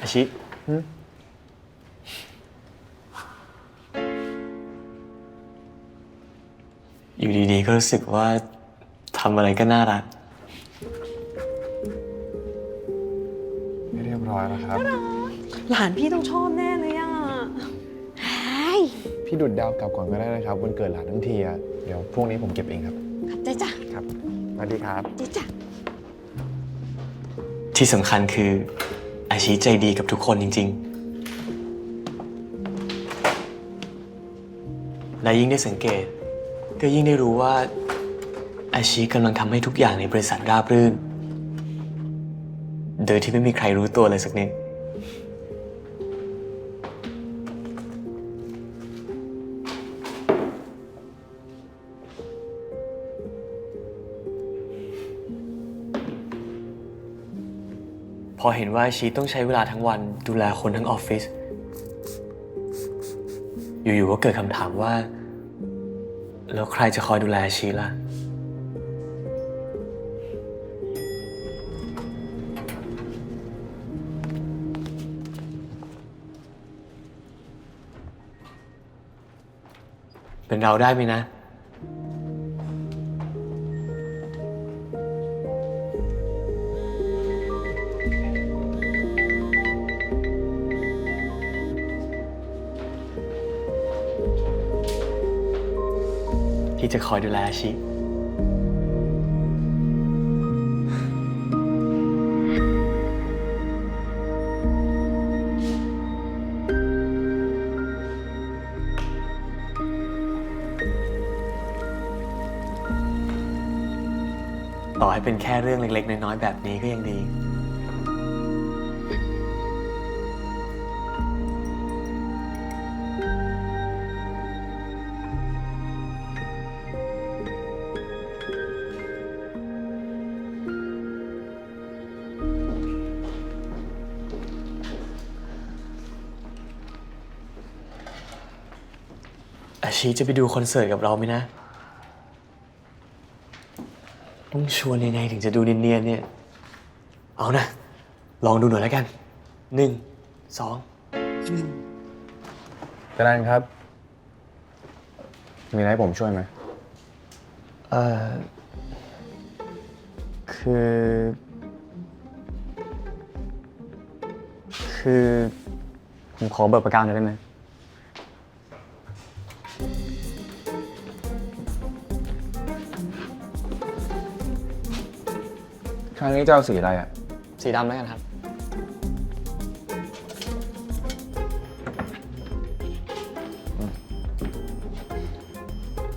อาชิ อยู่ดีๆ ก็รู้สึกว่าทำอะไรก็น่ารัก ไม่เรียบร้อยแล้วครับ หลานพี่ต้องชอบแน่เลยอะไอ้พี่ดุดดาวกลับก่อนก็ได้นะครับวันเกิดหลานทั้งทีอะเดี๋ยวพวกนี้ผมเก็บเองครับขับใจจ้ะครับสวัสดีครับ ใจจ้ะ ที่สำคัญคืออา ชิใจดีกับทุกคนจริง ๆ และยิ่งได้สังเกต ก็ยิ่งได้รู้ว่า อาชีกำลังทำให้ทุกอย่างในบริษัทราบรื่น โดยที่ไม่มีใครรู้ตัวเลยสักนิด พอเห็นว่าชีต้องใช้เวลาทั้งวันดูแลคนทั้งออฟฟิศ อยู่ๆ ก็เกิดคำถามว่า แล้วใครจะคอยดูแลชีล่ะ เป็นเราได้ไหมนะ ที่จะคอยดูแลอาชีต่อให้เป็นแค่เรื่องเล็กๆ น้อยๆ แบบนี้ก็ยังดี อาชีจะไปดูคอนเสิร์ตกับเราไหมนะ ต้องชวนยังไงถึงจะดูเนียนๆเนี่ย เอานะ ลองดูหน่อยแล้วกัน หนึ่ง สองกระดานครับ มีอะไรให้ผมช่วยไหม เอ่อ คือ คือ ผมขอเบิกประกันหน่อยได้ไหม ครั้งนี้จะเอาสีอะไรอะ สีดำแล้วกันครับ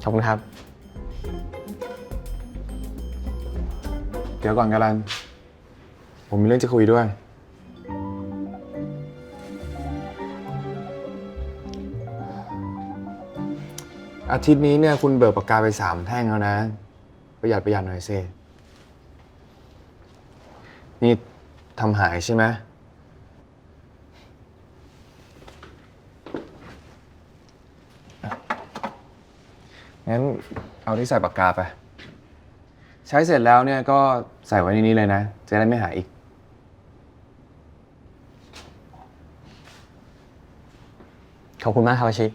ขอบคุณครับ เดี๋ยวก่อนกระดานผมมีเรื่องจะคุยด้วย อาทิตย์นี้เนี่ยคุณเบิกปากกาไปสามแท่งแล้วนะ ประหยัดประหยัดหน่อยสิ นี่ทำหายใช่ไหมงั้นเอาที่ใส่ปากกาไป ใช้เสร็จแล้วเนี่ยก็ใส่ไว้ในนี้เลยนะ จะได้ไม่หายอีก ขอบคุณมากครับอาชิ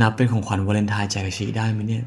นับเป็นของขวัญวาเลนไทน์จากอาชิได้ไหมเนี่ย